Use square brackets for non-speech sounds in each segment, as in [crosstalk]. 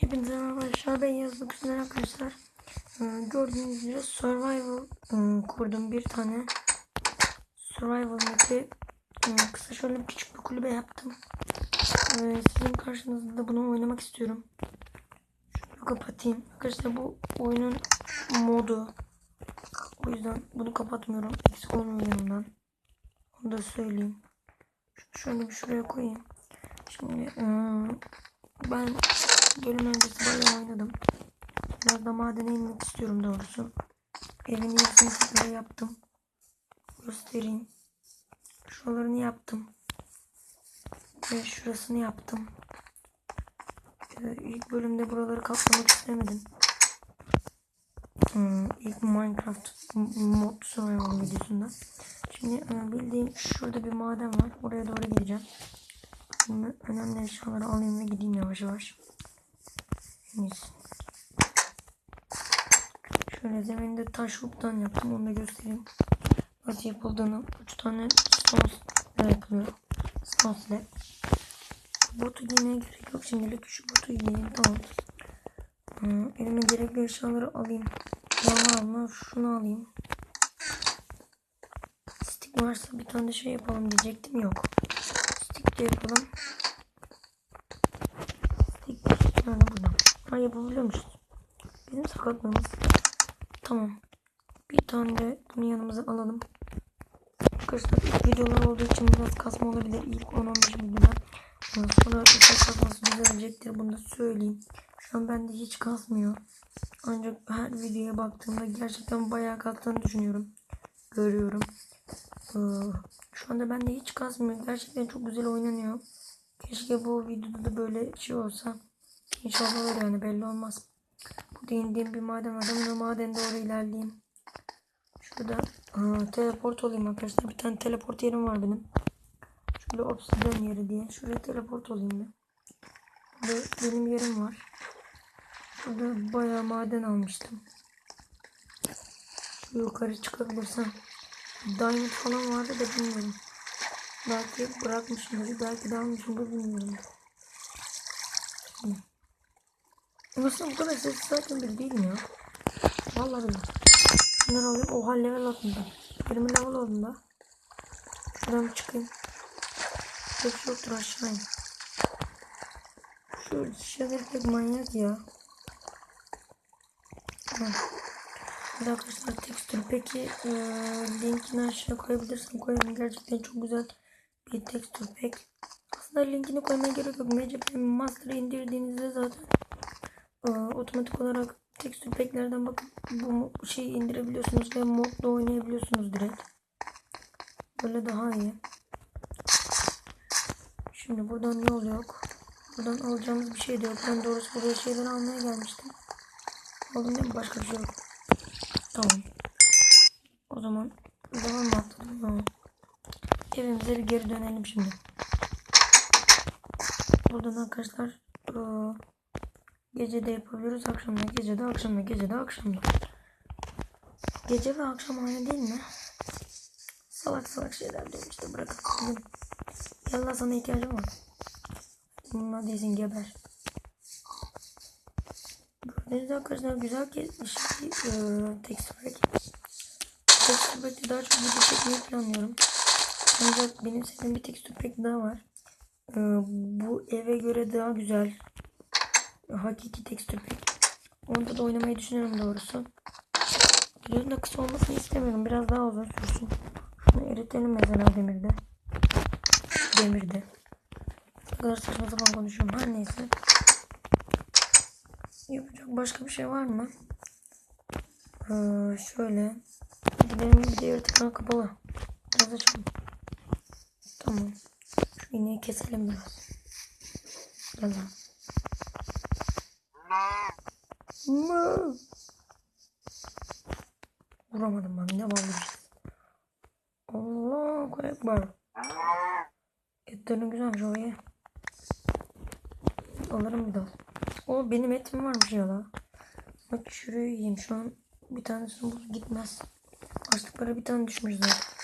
Hepinize merhaba arkadaşlar. Ben yazdık üzere arkadaşlar. Ee, gördüğünüz gibi survival ım, kurdum bir tane. Survival map'i ım, kısa şöyle küçük bir kulübe yaptım. Sizin karşınızda da bunu oynamak istiyorum. Şunu kapatayım. Arkadaşlar bu oyunun modu. O yüzden bunu kapatmıyorum. Eksik olmuyor yanımdan. Onu da söyleyeyim. Şunu şöyle bir şuraya koyayım. Şimdi ben bölüm öncesi bayağı oynadım. Biraz da madene inmek istiyorum doğrusu. Evin yarısını tekrar yaptım. Göstereyim. Şuralarını yaptım. Ve şurasını yaptım. Ee, ilk bölümde buraları kaplamak istemedim. Hmm, ilk Minecraft mod survival videosunda. Şimdi e, bildiğim şurada bir maden var. Oraya doğru gideceğim. Şimdi önemli eşyaları alayım ve gideyim yavaş yavaş. Henüz. Şöyle zeminde taş hook'tan yaptım. Onu da göstereyim. Nasıl yapıldığını. 3 tane ile yapılıyor. Stone slab. Botu giymeye gerek yok. Şimdilik şu botu giyeyim. Tamam. Hmm, elime gerekli eşyaları alayım. Yana alma. Şunu alayım. Stick varsa bir tane şey yapalım diyecektim. Yok. Stick de yapalım. Stick nerede burada? Ha yapabiliyor musunuz? Bizim sakatlığımız. Tamam. Bir tane de bunu yanımıza alalım. Arkadaşlar ilk videolar olduğu için biraz kasma olabilir. İlk 10-15 videoda. Sonra ufak kasması düzelecektir. Bunu da söyleyeyim. Şu an bende hiç kasmıyor. Ancak her videoya baktığımda gerçekten bayağı kastığını düşünüyorum. Görüyorum. Ee, şu anda bende hiç kasmıyor. Gerçekten çok güzel oynanıyor. Keşke bu videoda da böyle şey olsa. İnşallah olur yani belli olmaz. Bu değindiğim bir maden var. Ben maden doğru ilerleyeyim. Şurada aa, teleport olayım arkadaşlar. Bir tane teleport yerim var benim. Şöyle obsidian yeri diye. Şuraya teleport olayım ben. Burada benim yerim var. Burada bayağı maden almıştım. Şu yukarı çıkabilirsem. Diamond falan vardı da bilmiyorum. Belki bırakmışımdır. Belki de almışımdır bilmiyorum. Aslında bu kadar sessiz zaten bir değilim ya. Vallahi billahi. Şunları alayım. Oha level atında. 20 level oldu Şuradan çıkayım. Hiç yoktur aşağı. Şu şeyler pek manyak ya. Bir arkadaşlar tekstür. Peki e, linkini aşağı koyabilirsem koyarım. Gerçekten çok güzel bir tekstür pek. Aslında linkini koymaya gerek yok. MCP Master'ı indirdiğinizde zaten e, otomatik olarak tekstür pack'lerden bakıp bu şeyi indirebiliyorsunuz ve modda oynayabiliyorsunuz direkt. Böyle daha iyi. Şimdi buradan yol yok. Buradan alacağımız bir şey de yok. Ben doğrusu buraya şeyler almaya gelmiştim. Aldım değil mi? Başka bir şey yok. Tamam. O zaman zaman mı atladım? Tamam. Evimize bir geri dönelim şimdi. Buradan arkadaşlar ıı, gece de yapabiliyoruz. Akşamda gece de akşamda gece de akşamda. Gece ve akşam aynı değil mi? Salak salak şeyler diyorum işte bırakıp gidin. Yallah sana ihtiyacım var. Bununla değilsin geber. Gördüğünüz arkadaşlar güzel kesmiş bir e, text pack. Text pack'te daha çok video çekmeyi planlıyorum. Ancak benim sevdiğim bir text pack daha var. E, bu eve göre daha güzel. Hakiki tekstür pack. Onda da oynamayı düşünüyorum doğrusu. Videonun da kısa olmasını istemiyorum. Biraz daha uzun sürsün. Şunu eritelim mesela demirde. Demirde. Ne kadar saçma sapan konuşuyorum. Her neyse. Yapacak başka bir şey var mı? Ee, şöyle. Benim bir de yaratıklar kapalı. Biraz açalım. Tamam. Şu iğneyi keselim biraz. Gel lan. Mı? Vuramadım ben. Ne var Allahu Ekber. Etlerin güzelmiş o iyi. Alırım bir daha. O benim etim varmış ya la. Bak şuraya yiyeyim şu an. Bir tanesini bul gitmez. Açlıklara bir tane düşmüş zaten.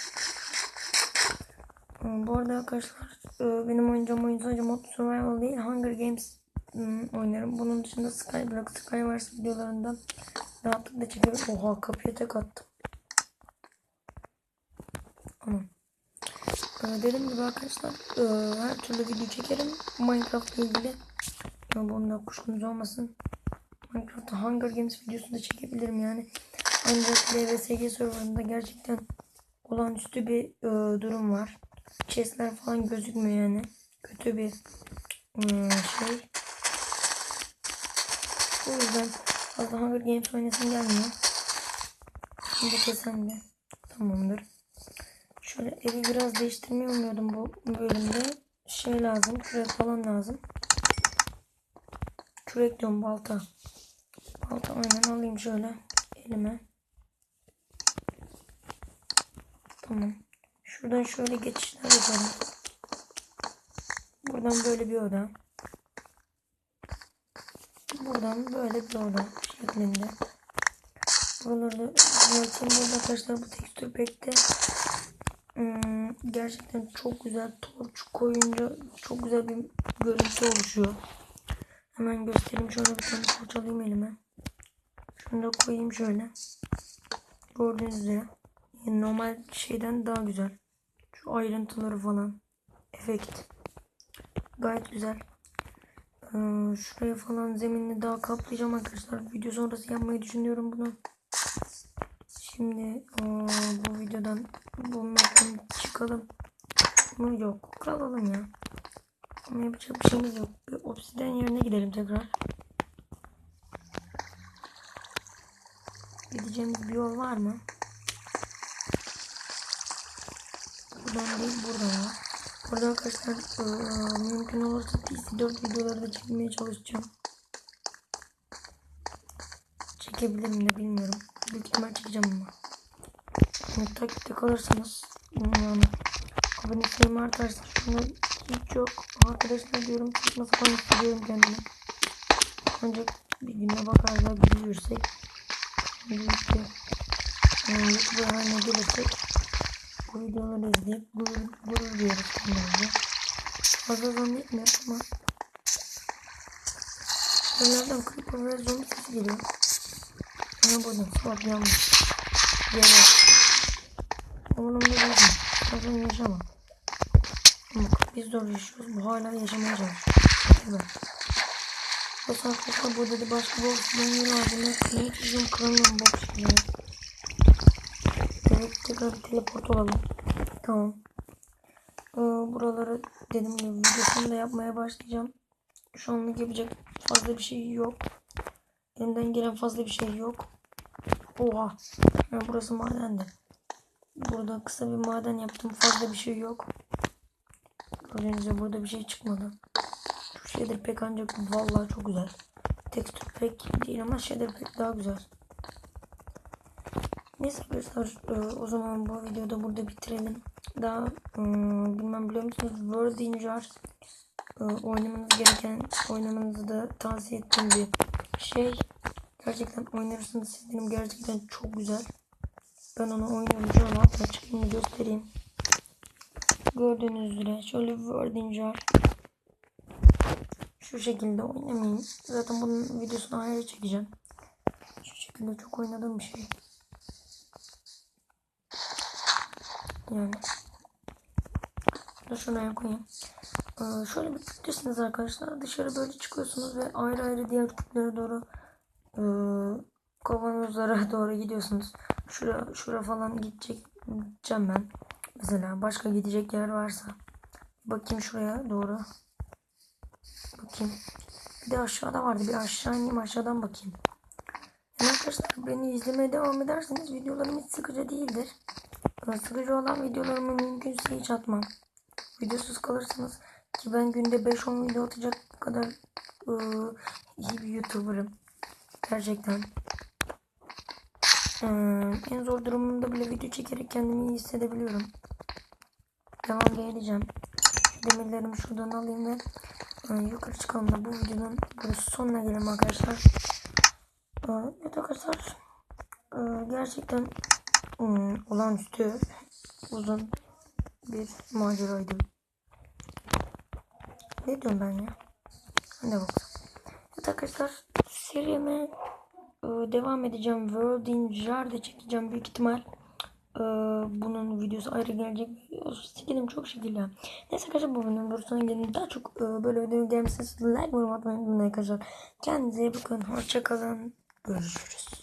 Ee, Bu arada arkadaşlar e, benim oynayacağım oyun sadece Mod Survival değil Hunger Games oynarım. Bunun dışında Skyblock, Skywars videolarında rahatlıkla çekebilirim. Oha kapıya tek attım. Tamam. Ee, dediğim gibi arkadaşlar e, her türlü video çekerim Minecraft ile ilgili. Ama bunda kuşkunuz olmasın. Minecraft'ta Hunger Games videosu da çekebilirim yani. Ancak LVSG serverında gerçekten olağanüstü bir e, durum var. Chestler falan gözükmüyor yani. Kötü bir e, şey. O yüzden fazla Hunger Games oynasın gelmiyor. Şimdi kesem de. Tamamdır. Şöyle evi biraz değiştirmeyi umuyordum bu bölümde. Şey lazım. Kürek falan lazım. Kürek diyorum balta. Balta aynen alayım şöyle elime. Tamam. Şuradan şöyle geçişler yaparım. Buradan böyle bir oda. Buradan böyle oda şeklinde. Buraları da düzelteyim. Burada arkadaşlar bu tekstür pekte Hmm, gerçekten çok güzel torç koyunca çok güzel bir görüntü oluşuyor. Hemen göstereyim şöyle bir tane torç alayım elime. Şunu da koyayım şöyle. Gördüğünüz üzere. Normal şeyden daha güzel. Şu ayrıntıları falan. Efekt. Gayet güzel. Ee, şuraya falan zeminini daha kaplayacağım arkadaşlar. Video sonrası yapmayı düşünüyorum bunu. Şimdi bu videodan bu map'ten çıkalım mı yok kalalım ya. Ama yapacak bir şeyimiz yok. Bir obsiden yerine gidelim tekrar. Gideceğimiz bir yol var mı? Buradan değil buradan var. Burada arkadaşlar aa, mümkün olursa PC4 videoları da çekmeye çalışacağım. Çekebilirim de bilmiyorum. Büyük ihtimal çekeceğim ama. Yani takipte kalırsanız yani abone sayımı artarsa şunu hiç yok. Arkadaşlar diyorum saçma sapan hissediyorum kendimi. Ancak bir güne bakarlar büyürsek büyük bir yani YouTuber haline gelirsek bu videoları izleyip gurur, gurur duyuyoruz kendimize. Fazla zannetmiyorum ama Bunlardan creeper ve zombi sesi geliyor. Ama buradan swap yanlış. Yere. Umurumda değil. Fazla yaşama. Ama biz zor yaşıyoruz. Bu hala yaşamaya çalışıyor. Evet. Bu saatte burada da başka bir oksijen yeri var. Bunu ne çizim kıramıyorum bu oksijeni. Evet tekrar teleport olalım. Tamam. Ee, buraları dediğim gibi videosunu da yapmaya başlayacağım. Şu anlık yapacak fazla bir şey yok. Elimden gelen fazla bir şey yok. Oha. Ya burası madendi. Burada kısa bir maden yaptım. Fazla bir şey yok. Gördüğünüz gibi burada bir şey çıkmadı. Şu şeydir pek ancak vallahi çok güzel. Tekstür pek değil ama şeydir pek daha güzel. Neyse arkadaşlar e, o zaman bu videoda burada bitirelim. Daha e, bilmem biliyor musunuz World Injar e, oynamanız gereken oynamanızı da tavsiye ettiğim bir şey. Gerçekten oynarsanız sizlerim gerçekten çok güzel. Ben onu oynuyorum şu an hatta çıkayım göstereyim. Gördüğünüz üzere şöyle bir wording jar. Şu şekilde oynamayın. Zaten bunun videosunu ayrı çekeceğim. Şu şekilde çok oynadığım bir şey. Yani. Da şuraya koyayım. Ee, şöyle bir kütlesiniz arkadaşlar. Dışarı böyle çıkıyorsunuz ve ayrı ayrı diğer kütlere doğru e, kavanozlara [laughs] doğru gidiyorsunuz. Şura, şura falan gidecek gideceğim ben. Mesela başka gidecek yer varsa. Bakayım şuraya doğru. Bakayım. Bir de aşağıda vardı. Bir aşağı ineyim aşağıdan bakayım. Yani arkadaşlar beni izlemeye devam ederseniz videolarım hiç sıkıcı değildir. Sıkıcı olan videolarımı mümkünse hiç atmam. Videosuz kalırsanız ki ben günde 5-10 video atacak kadar ıı, iyi bir YouTuber'ım. Gerçekten. Ee, en zor durumumda bile video çekerek kendimi iyi hissedebiliyorum. Devam da edeceğim. Demirlerimi şuradan alayım ve e, yukarı çıkalım da bu videonun böyle sonuna gelelim arkadaşlar. Ee, evet arkadaşlar. Ee, gerçekten ım, olağanüstü uzun bir maceraydı. Ne diyorum ben ya? Hadi bakalım. Evet arkadaşlar serime e, devam edeceğim. World in Jar'da çekeceğim büyük ihtimal. E, bunun videosu ayrı gelecek. Sikilim çok şekil ya. Neyse arkadaşlar bu videonun burasına gelin. Daha çok e, böyle video gelmesini like yorum atmayı unutmayın arkadaşlar. Kendinize iyi bakın. Hoşçakalın. Görüşürüz.